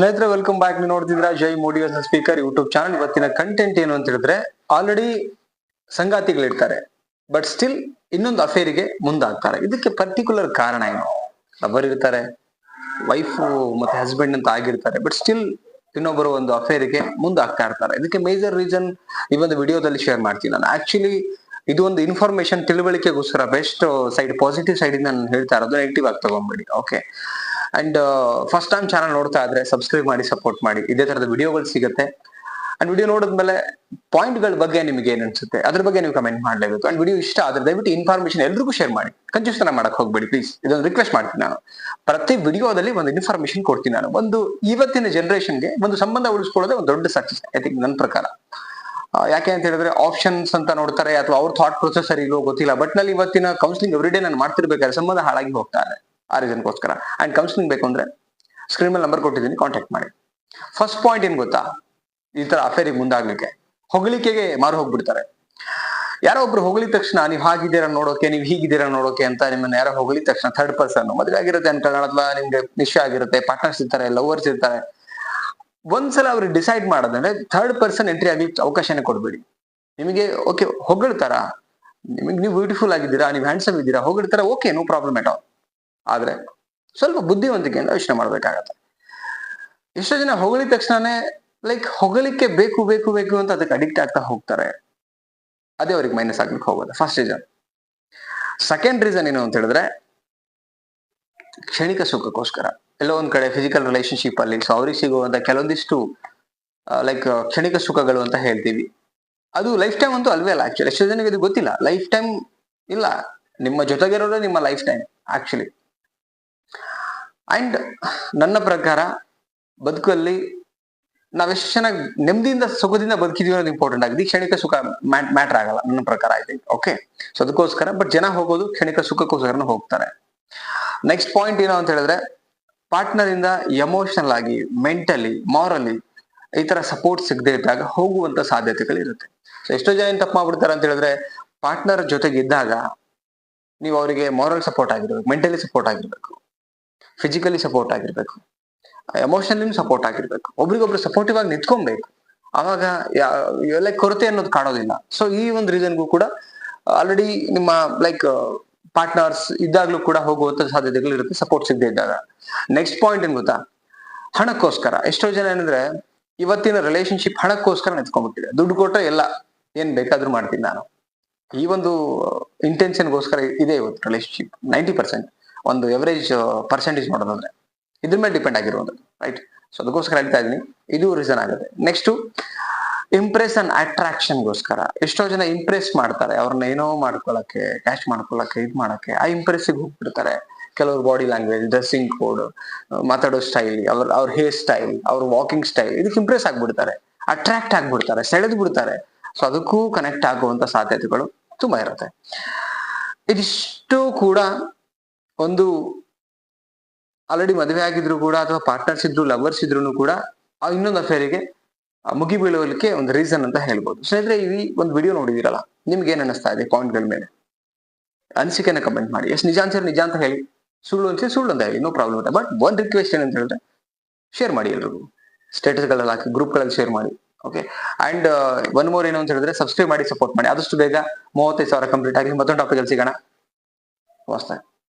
ಸ್ನೇಹಿತರೆ welcome back ನೀವು ನೋಡ್ತಿದ್ರ Jai motivation speaker YouTube channel ಇವತ್ತಿನ ಕಂಟೆಂಟ್ ಏನು ಅಂತ ಹೇಳಿದ್ರೆ ಆಲ್ರೆಡಿ ಸಂಗಾತಿಗಳಿರ್ತಾರೆ ಬಟ್ ಸ್ಟಿಲ್ ಇನ್ನೊಂದು ಅಫೇರಿಗೆ ಮುಂದಾಗ್ತಾರೆ. ಇದಕ್ಕೆ ಪರ್ಟಿಕ್ಯುಲರ್ ಕಾರಣ ಏನು? ಲವರ್ ಇರ್ತಾರೆ ವೈಫ್ ಮತ್ತೆ ಹಸ್ಬೆಂಡ್ ಅಂತ ಆಗಿರ್ತಾರೆ ಬಟ್ ಸ್ಟಿಲ್ ಇನ್ನೊಬ್ಬರು ಒಂದು ಅಫೇರಿಗೆ ಮುಂದಾಗ್ತಾ ಇರ್ತಾರೆ. ಇದಕ್ಕೆ ಮೇಜರ್ ರೀಸನ್ ಈ ಒಂದು ವಿಡಿಯೋದಲ್ಲಿ ಶೇರ್ ಮಾಡ್ತೀನಿ ನಾನು. ಆಕ್ಚುಲಿ ಇದು ಒಂದು ಇನ್ಫಾರ್ಮೇಶನ್ ತಿಳುವಳಿಕೆಗೋಸ್ಕರ ಬೆಸ್ಟ್ ಸೈಡ್ ಪಾಸಿಟಿವ್ ಸೈಡ್ ಇಂದ ನಾನು ಹೇಳ್ತಾ ಇರೋದು ನೆಗೆಟಿವ್ ಆಗಿ ತಗೊಂಬೇಡಿ okay and first time channel ನೋಡ್ತಾ ಇದ್ರೆ ಸಬ್ಸ್ಕ್ರೈಬ್ ಮಾಡಿ ಸಪೋರ್ಟ್ ಮಾಡಿ, ಇದೇ ತರದ ವಿಡಿಯೋಗಳು ಸಿಗುತ್ತೆ. ಅಂಡ್ ವಿಡಿಯೋ ನೋಡಿದ್ಮೇಲೆ ಪಾಯಿಂಟ್ಗಳ ಬಗ್ಗೆ ನಿಮಗೆ ಏನ್ ಅನ್ಸುತ್ತೆ? ಅದ್ರ ಬಗ್ಗೆ ನೀವು ಕಮೆಂಟ್ ಮಾಡಲೇಬೇಕು. ಅಂಡ್ ವಿಡಿಯೋ ಇಷ್ಟ ಆದ್ರೆ ದಯವಿಟ್ಟು ಇನ್ಫಾರ್ಮೇಶನ್ ಎಲ್ರಿಗೂ ಶೇರ್ ಮಾಡಿ. ಕನ್ಫ್ಯೂಷನ್ ಮಾಡಕ್ ಹೋಗ್ಬೇಡಿ ಪ್ಲೀಸ್ ಇದೊಂದು ರಿಕ್ವೆಸ್ಟ್ ಮಾಡ್ತೀನಿ ನಾನು. ಪ್ರತಿ ವಿಡಿಯೋದಲ್ಲಿ ಒಂದು ಇನ್ಫಾರ್ಮೇಶನ್ ಕೊಡ್ತೀನಿ ನಾನು. ಒಂದು ಇವತ್ತಿನ ಜನರೇಷನ್ಗೆ ಒಂದು ಸಂಬಂಧ ಉಳಿಸ್ಕೊಳ್ಳೋದೇ ಒಂದು ದೊಡ್ಡ ಸಕ್ಸಸ್ ಐ ಥಿಂಕ್ ನನ್ನ ಪ್ರಕಾರ. ಯಾಕೆ ಅಂತ ಹೇಳಿದ್ರೆ ಆಪ್ಷನ್ಸ್ ಅಂತ ನೋಡ್ತಾರೆ ಅಥವಾ ಅವ್ರ ಥಾಟ್ ಪ್ರೊಸೆಸ್ ಸರಿ ಗೊತ್ತಿಲ್ಲ. ಬಟ್ನಲ್ಲಿ ಇವತ್ತಿನ ಕೌನ್ಸಿಲಿಂಗ್ ಎವ್ರಿ ಡೇ ನಾನು ಮಾಡ್ತಿರ್ಬೇಕಾದ್ರೆ ಸಂಬಂಧ ಹಾಳಾಗಿ ಹೋಗ್ತಾ ಇದೆ. ಆ ರೀಸನ್ಗೋಸ್ಕರ. ಅಂಡ್ ಕೌನ್ಸಿಲಿಂಗ್ ಬೇಕು ಅಂದ್ರೆ ಸ್ಕ್ರೀನ್ ಮೇಲೆ ನಂಬರ್ ಕೊಟ್ಟಿದ್ದೀನಿ ಕಾಂಟ್ಯಾಕ್ಟ್ ಮಾಡಿ. ಫಸ್ಟ್ ಪಾಯಿಂಟ್ ಏನ್ ಗೊತ್ತಾ? ಈ ತರ ಅಫೇರಿಗೆ ಮುಂದಾಗ್ಲಿಕ್ಕೆ. ಹೊಗಳಿಕೆಗೆ ಮಾರು ಹೋಗ್ಬಿಡ್ತಾರೆ. ಯಾರೋ ಒಬ್ರು ಹೊಗಳಿದ ತಕ್ಷಣ ನೀವು ಹಾಗಿದ್ದೀರಾ ನೋಡೋಕೆ, ನೀವು ಹೀಗಿದ್ದೀರಾ ನೋಡೋಕೆ ಅಂತ ನಿಮ್ಮನ್ನ ಯಾರೋ ಹೊಗಳಿದ ತಕ್ಷಣ ಥರ್ಡ್ ಪರ್ಸನ್ ಮದುವೆ ಆಗಿರುತ್ತೆ ಅಂತ ಅಥವಾ ನಿಮ್ಗೆ ನಿಶ್ಚಯ ಆಗಿರುತ್ತೆ ಪಾರ್ಟ್ನರ್ಸ್ ಇರ್ತಾರೆ ಲವರ್ಸ್ ಇರ್ತಾರೆ. ಒಂದ್ಸಲ ಅವ್ರು ಡಿಸೈಡ್ ಮಾಡೋದಂದ್ರೆ ಥರ್ಡ್ ಪರ್ಸನ್ ಎಂಟ್ರಿ ಆಗ್ಲಿಕ್ಕೆ ಅವಕಾಶನೇ ಕೊಡ್ಬೇಡಿ. ನಿಮಗೆ ಓಕೆ ಹೊಗಳ್ತಾರ? ನಿಮಗೆ, ನೀವು ಬ್ಯೂಟಿಫುಲ್ ಆಗಿದ್ದೀರಾ, ನೀವು ಹ್ಯಾಂಡ್ಸಮ್ ಇದ್ದೀರಾ, ಹೊಗಳ್ತಾರ? ಓಕೆ ನೋ ಪ್ರಾಬ್ಲಮ್ ಎಟ್ ಆದ್ರೆ ಸ್ವಲ್ಪ ಬುದ್ಧಿವಂತಿಕೆಯಿಂದ ಯೋಚನೆ ಮಾಡ್ಬೇಕಾಗತ್ತೆ. ಎಷ್ಟೋ ಜನ ಹೊಗಳಿದ ತಕ್ಷಣನೇ ಲೈಕ್ ಹೊಗಳಿಕೆ ಬೇಕು ಬೇಕು ಬೇಕು ಅಂತ ಅದಕ್ಕೆ ಅಡಿಕ್ಟ್ ಆಗ್ತಾ ಹೋಗ್ತಾರೆ. ಅದೇ ಅವ್ರಿಗೆ ಮೈನಸ್ ಆಗ್ಲಿಕ್ಕೆ ಹೋಗೋದು ಫಸ್ಟ್ ರೀಸನ್ ಸೆಕೆಂಡ್ ರೀಸನ್ ಏನು ಅಂತ ಹೇಳಿದ್ರೆ, ಕ್ಷಣಿಕ ಸುಖಕ್ಕೋಸ್ಕರ. ಎಲ್ಲೋ ಒಂದ್ ಕಡೆ ಫಿಸಿಕಲ್ ರಿಲೇಶನ್ಶಿಪ್ ಅಲ್ಲಿ ಸೊ ಅವ್ರಿಗೆ ಸಿಗುವಂತ ಕೆಲವೊಂದಿಷ್ಟು ಲೈಕ್ ಕ್ಷಣಿಕ ಸುಖಗಳು ಅಂತ ಹೇಳ್ತೀವಿ. ಅದು ಲೈಫ್ ಟೈಮ್ ಅಂತೂ ಅಲ್ವೇ ಅಲ್ಲ ಆಕ್ಚುಲಿ ಎಷ್ಟೋ ಜನಕ್ಕೆ ಇದು ಗೊತ್ತಿಲ್ಲ. ಲೈಫ್ ಟೈಮ್ ಇಲ್ಲ. ನಿಮ್ಮ ಜೊತೆಗಿರೋದೇ ನಿಮ್ಮ ಲೈಫ್ ಟೈಮ್ ಆಕ್ಚುಲಿ ಅಂಡ್ ನನ್ನ ಪ್ರಕಾರ ಬದುಕಲ್ಲಿ ನಾವೆಷ್ಟು ಚೆನ್ನಾಗಿ ನೆಮ್ಮದಿಯಿಂದ ಸುಖದಿಂದ ಬದುಕಿದೀವಿ ಅನ್ನೋದು ಇಂಪಾರ್ಟೆಂಟ್ ಆಗಿದೆ. ಕ್ಷಣಿಕ ಸುಖ ಮ್ಯಾಟರ್ ಆಗಲ್ಲ. ನನ್ನ ಪ್ರಕಾರ ಐತೆ ಓಕೆ ಸೊ ಅದಕ್ಕೋಸ್ಕರ ಬಟ್ ಜನ ಹೋಗೋದು ಕ್ಷಣಿಕ ಸುಖಕ್ಕೋಸ್ಕರನ ಹೋಗ್ತಾರೆ. ನೆಕ್ಸ್ಟ್ ಪಾಯಿಂಟ್ ಏನು ಅಂತ ಹೇಳಿದ್ರೆ ಪಾರ್ಟ್ನರ್ ಇಂದ ಎಮೋಷನಲ್ ಆಗಿ ಮೆಂಟಲಿ ಮಾರಲಿ ಈ ತರ ಸಪೋರ್ಟ್ ಸಿಗದೆ ಇದ್ದಾಗ ಹೋಗುವಂತ ಸಾಧ್ಯತೆಗಳಿರುತ್ತೆ. ಸೊ ಎಷ್ಟೋ ಜನ ತಪ್ಪು ಮಾಡ್ಬಿಡ್ತಾರೆ ಅಂತ ಹೇಳಿದ್ರೆ ಪಾರ್ಟ್ನರ್ ಜೊತೆಗಿದ್ದಾಗ ನೀವು ಅವರಿಗೆ ಮಾರಲ್ ಸಪೋರ್ಟ್ ಆಗಿರ್ಬೇಕು ಮೆಂಟಲಿ ಸಪೋರ್ಟ್ ಆಗಿರ್ಬೇಕು. ಫಿಸಿಕಲಿ ಸಪೋರ್ಟ್ ಆಗಿರ್ಬೇಕು. ಎಮೋಷನಲಿ ಸಪೋರ್ಟ್ ಆಗಿರ್ಬೇಕು. ಒಬ್ರಿಗೊಬ್ರು ಸಪೋರ್ಟಿವ್ ಆಗಿ ನಿಂತ್ಕೊಬೇಕು. ಅವಾಗ ಲೈಕ್ ಕೊರತೆ ಅನ್ನೋದು ಕಾಣೋದಿಲ್ಲ. ಸೊ ಈ ಒಂದು ರೀಸನ್ಗೂ ಕೂಡ ಆಲ್ರೆಡಿ ನಿಮ್ಮ ಲೈಕ್ ಪಾರ್ಟ್ನರ್ಸ್ ಇದ್ದಾಗ್ಲೂ ಕೂಡ ಹೋಗುವಂತ ಸಾಧ್ಯತೆಗಳು ಇರುತ್ತೆ ಸಪೋರ್ಟ್ ಸಿಗದೆ ಇದ್ದಾಗ. ನೆಕ್ಸ್ಟ್ ಪಾಯಿಂಟ್ ಏನ್ ಗೊತ್ತಾ? ಹಣಕ್ಕೋಸ್ಕರ. ಎಷ್ಟೋ ಜನ ಏನಂದ್ರೆ, ಇವತ್ತಿನ ರಿಲೇಶನ್ಶಿಪ್ ಹಣಕ್ಕೋಸ್ಕರ ನಿಂತ್ಕೊಂಡ್ಬಿಟ್ಟಿದೆ. ದುಡ್ಡು ಕೊಟ್ಟರೆ ಎಲ್ಲ, ಏನ್ ಬೇಕಾದ್ರೂ ಮಾಡ್ತೀನಿ ನಾನು. ಈ ಒಂದು ಇಂಟೆನ್ಷನ್ಗೋಸ್ಕರ ಇದೆ ಇವತ್ತು ರಿಲೇಶನ್ಶಿಪ್ ನೈಂಟಿ ಪರ್ಸೆಂಟ್ ಒಂದು ಎವರೇಜ್ ಪರ್ಸೆಂಟೇಜ್ ಮಾಡೋದಂದ್ರೆ ಇದ್ರ ಮೇಲೆ ಡಿಪೆಂಡ್ ಆಗಿರುವಂಥದ್ದು ರೈಟ್ ಸೊ ಅದಕ್ಕೋಸ್ಕರ ಹೇಳ್ತಾ ಇದ್ದೀನಿ, ಇದು ರೀಸನ್ ಆಗುತ್ತೆ. ನೆಕ್ಸ್ಟು ಇಂಪ್ರೆಸ್ ಅಂಡ್ ಅಟ್ರಾಕ್ಷನ್ಗೋಸ್ಕರ ಎಷ್ಟೋ ಜನ ಇಂಪ್ರೆಸ್ ಮಾಡ್ತಾರೆ, ಅವ್ರನ್ನ ಏನೋ ಮಾಡ್ಕೊಳಕ್ಕೆ ಕ್ಯಾಶ್ ಮಾಡ್ಕೊಳಕ್ಕೆ, ಇದು ಮಾಡಕ್ಕೆ. ಆ ಇಂಪ್ರೆಸ್ಸಿಗೆ ಹೋಗ್ಬಿಡ್ತಾರೆ. ಕೆಲವರು ಬಾಡಿ ಲ್ಯಾಂಗ್ವೇಜ್ ಡ್ರೆಸ್ಸಿಂಗ್ ಕೋಡ್ ಮಾತಾಡೋ ಸ್ಟೈಲ್ ಅವ್ರ ಅವ್ರ ಹೇರ್ ಸ್ಟೈಲ್ ಅವ್ರ ವಾಕಿಂಗ್ ಸ್ಟೈಲ್ ಇದಕ್ಕೆ ಇಂಪ್ರೆಸ್ ಆಗ್ಬಿಡ್ತಾರೆ. ಅಟ್ರಾಕ್ಟ್ ಆಗ್ಬಿಡ್ತಾರೆ, ಸೆಳೆದು ಬಿಡ್ತಾರೆ. ಸೊ ಅದಕ್ಕೂ ಕನೆಕ್ಟ್ ಆಗುವಂತ ಸಾಧ್ಯತೆಗಳು ತುಂಬಾ ಇರುತ್ತೆ. ಇದಿಷ್ಟು ಕೂಡ ಒಂದು ಆಲ್ರೆಡಿ ಮದುವೆ ಆಗಿದ್ರು ಕೂಡ ಅಥವಾ ಪಾರ್ಟ್ನರ್ಸ್ ಇದ್ರು ಲವರ್ಸ್ ಇದ್ರು ಕೂಡ ಆ ಇನ್ನೊಂದು ಅಫೇರಿಗೆ ಮುಗಿ ಬೀಳುವಲಿಕ್ಕೆ ಒಂದು ರೀಸನ್ ಅಂತ ಹೇಳ್ಬೋದು. ಸ್ನೇಹಿತರೆ, ಈ ಒಂದು ವಿಡಿಯೋ ನೋಡಿದಿರಲ್ಲ, ನಿಮ್ಗೆ ಏನ್ ಅನಿಸ್ತಾ ಇದೆ ಪಾಯಿಂಟ್ಗಳ ಮೇಲೆ? ಅನಿಸಿಕೆನ ಕಮೆಂಟ್ ಮಾಡಿ. ಎಷ್ಟು ನಿಜ ಅನ್ಸಿದ್ರೆ ನಿಜ ಅಂತ ಹೇಳಿ. ಸುಳ್ಳು ಅನ್ಸಿದ್ರೆ ಸುಳ್ಳು ಅಂತ ಹೇಳಿ ನೋ ಪ್ರಾಬ್ಲಮ್ ಇದೆ ಬಟ್ ಒಂದು ರಿಕ್ವೆಸ್ಟ್ ಏನಂತ ಹೇಳಿದ್ರೆ ಶೇರ್ ಮಾಡಿ ಎಲ್ರಿಗೂ. ಸ್ಟೇಟಸ್ಗಳಲ್ಲಿ ಹಾಕಿ ಗ್ರೂಪ್ಗಳಲ್ಲಿ ಶೇರ್ ಮಾಡಿ. ಓಕೆ ಅಂಡ್ ಒನ್ ಮೋರ್ ಏನು ಅಂತ ಹೇಳಿದ್ರೆ ಸಬ್ಸ್ಕ್ರೈಬ್ ಮಾಡಿ ಸಪೋರ್ಟ್ ಮಾಡಿ. ಆದಷ್ಟು ಬೇಗ ಮೂವತ್ತೈದು ಸಾವಿರ ಕಂಪ್ಲೀಟ್ ಆಗಿ ಮತ್ತೊಂದು ಟಾಪಿಕ್ ಅಲ್ಲಿ ಸಿಗೋಣ. ವಾಸ್ತಾ.